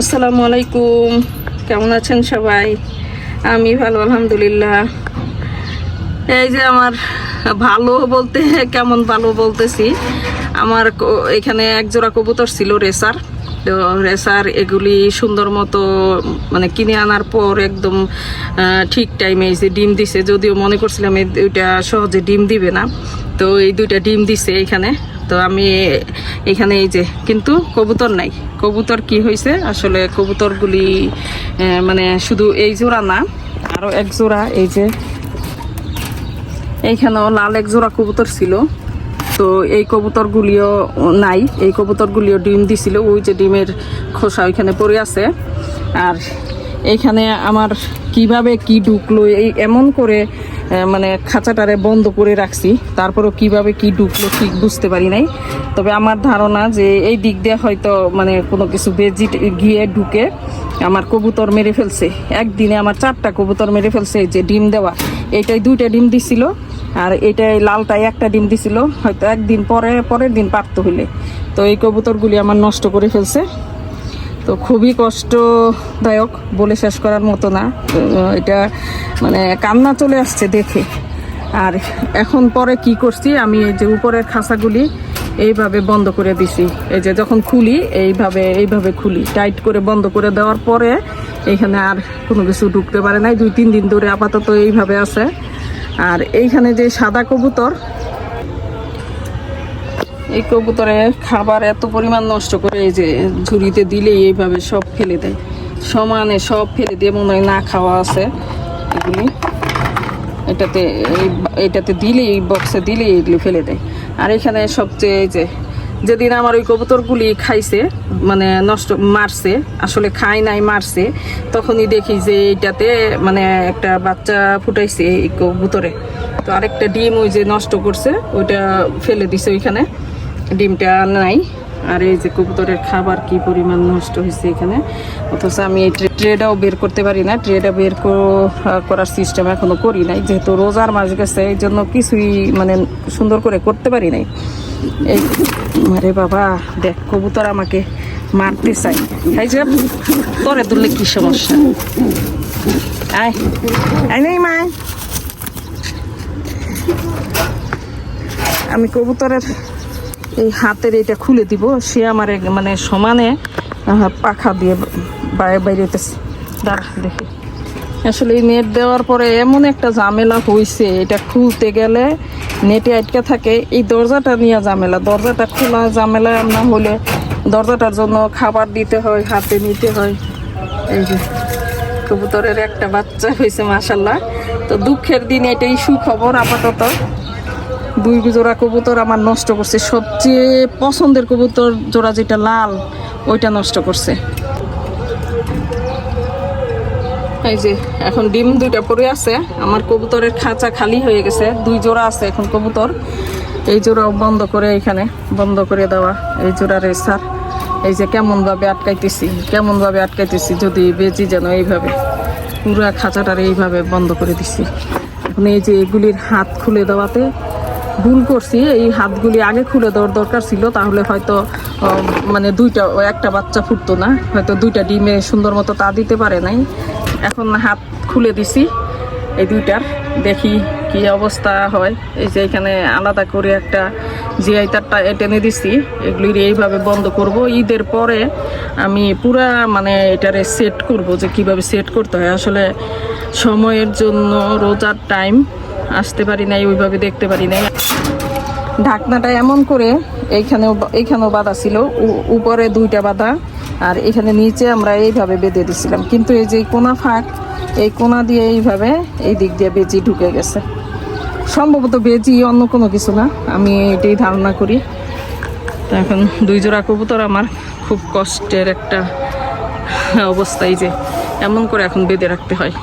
আসসালামু আলাইকুম। কেমন আছেন সবাই? আমি ভালো, আলহামদুলিল্লাহ। এই যে আমার ভালো বলতে, কেমন ভালো বলতেছি, আমার এখানে এক জোড়া কবুতর ছিল রেসার। তো রেসার এগুলি সুন্দর মতো মানে কিনে আনার পর একদম ঠিক টাইমে যে ডিম দিছে। যদিও মনে করছিলাম এই দুইটা সহজে ডিম দিবে না। তো এই দুইটা ডিম দিছে এখানে। তো আমি এখানে এই যে, কিন্তু কবুতর নাই। কবুতর কি হয়েছে আসলে কবুতরগুলি মানে শুধু এই জোড়া না আরও এক জোড়া এই যে, এইখানেও লাল এক জোড়া কবুতর ছিল। তো এই কবুতরগুলিও নাই। এই কবুতরগুলিও ডিম দিছিল। ওই যে ডিমের খোসা ওইখানে পড়ে আছে। আর এইখানে আমার কীভাবে কি ঢুকলো, এই এমন করে মানে খাঁচাটারে বন্ধ করে রাখছি। তারপরেও কীভাবে কি ঢুকলো ঠিক বুঝতে পারি নাই। তবে আমার ধারণা যে এই দিক দিয়ে হয়তো মানে কোনো কিছু বেজি গিয়ে ঢুকে আমার কবুতর মেরে ফেলছে। একদিনে আমার চারটা কবুতর মেরে ফেলছে যে ডিম দেওয়া। এইটাই দুইটা ডিম দিছিল আর এটাই লালটাই একটা ডিম দিছিল। হয়তো একদিন পরে, পরের দিন পারতো হইলে। তো এই কবুতরগুলি আমার নষ্ট করে ফেলছে। তো খুবই কষ্টদায়ক বলে শেষ করার মতো না। এটা মানে কান্না চলে আসছে দেখে। আর এখন পরে কি করছি, আমি এই যে উপরের খাঁচাগুলি এইভাবে বন্ধ করে দিছি। এই যে যখন খুলি, এইভাবে এইভাবে খুলি। টাইট করে বন্ধ করে দেওয়ার পরে এইখানে আর কোনো কিছু ঢুকতে পারে নাই। দুই, তিন দিন ধরে আপাতত এইভাবে আছে। আর এইখানে যে সাদা কবুতর এই কবুতরে খাবার এত পরিমাণ নষ্ট করে এই যে ঝুড়িতে দিলেই এইভাবে সব ফেলে দেয়। সমানে সব ফেলে দিয়ে মনে হয় না খাওয়া আছে এগুলি। এটাতে এটাতে দিলেই, এই বক্সে দিলেই এগুলি ফেলে দেয়। আর এখানে সবচেয়ে এই যে, যেদিন আমার ওই কবুতরগুলি খাইছে মানে নষ্ট, মারছে, আসলে খাই নাই, মারছে, তখনই দেখি যে এইটাতে মানে একটা বাচ্চা ফুটাইছে এই কবুতরে। তো আরেকটা ডিম ওই যে নষ্ট করছে, ওইটা ফেলে দিছে ওইখানে। ডিমটা নাই। আর এই যে কবুতরের খাবার কি পরিমাণ নষ্ট হয়েছে এখানে? অথচ আমি এই ট্রে- ট্রেটাও বের করতে পারি না। ট্রেটা বের করার সিস্টেম এখনও করি নাই। যেহেতু রোজার মাস গেছে, এই জন্য কিছুই মানে সুন্দর করে করতে পারি নাই। এই আরে বাবা, দেখ, কবুতর আমাকে মারতে চাই এই যে তোরে তুললে কি সমস্যা? আয় নেই আমি কবুতরের এই হাতের এটা খুলে দিব, সে আমার মানে সমানে পাখা দিয়ে বাইরে বাইরেতেছে। দাঁড়া, দেখি। আসলে এই নেট দেওয়ার পরে এমন একটা ঝামেলা হয়েছে এটা খুলতে গেলে নেটে আটকে থাকে। এই দরজাটা নিয়ে ঝামেলা, দরজাটা খোলা ঝামেলা না হলে দরজাটার জন্য খাবার দিতে হয়, হাতে নিতে হয়। এই যে, কবুতরের একটা বাচ্চা হয়েছে মাসাল্লাহ তো দুঃখের দিন, এটাই সুখবর আপাতত। দুই জোড়া কবুতর আমার নষ্ট করছে। সবচেয়ে পছন্দের কবুতর জোড়া যেটা লাল, ওইটা নষ্ট করছে। এই যে, এখন ডিম দুইটা পড়ে আছে। আমার কবুতরের খাঁচা খালি হয়ে গেছে। দুই জোড়া আছে এখন কবুতর। এই জোড়াও বন্ধ করে এখানে, বন্ধ করে দেওয়া। এই জোড়া রেসার। এই যে কেমন ভাবে আটকাইতেছি কেমন ভাবে আটকাইতেছি, যদি বেজি যেন এইভাবে। পুরা খাঁচাটার এইভাবে বন্ধ করে দিছি। এখন এই যে এগুলির হাত খুলে দেওয়াতে ভুল করছি, এই হাতগুলি আগে খুলে দেওয়ার দরকার ছিল, তাহলে হয়তো মানে দুইটা একটা বাচ্চা ফুটতো না, হয়তো দুইটা ডিমে সুন্দর মতো তা দিতে পারে নাই। এখন হাত খুলে দিছি, এই দুইটার, দেখি কি অবস্থা হয়। এই যে এখানে আলাদা করে একটা জিআই তারটা টেনে দিছি এগুলির এইভাবে বন্ধ করব। ঈদের পরে আমি পুরা মানে এটারে সেট করব যে কীভাবে সেট করতে হয়। আসলে সময়ের জন্য রোজার টাইম আসতে পারি নাই, ওইভাবে দেখতে পারি নাই। ঢাকনাটা এমন করে এইখানেও এইখানেও বাঁধা ছিল উপরে দুইটা বাঁধা, আর এখানে নিচে আমরা এইভাবে বেঁধে দিছিলাম। কিন্তু এই যে কোনা ফাঁক, এই কোনা দিয়ে এইভাবে এই দিক দিয়ে বেজি ঢুকে গেছে। সম্ভবত বেজি অন্য কোনো কিছু না, আমি এটাই ধারণা করি। তো এখন দুই জোড়া কবুতর আমার খুব কষ্টের একটা অবস্থায় যে, এমন করে এখন বেঁধে রাখতে হয়।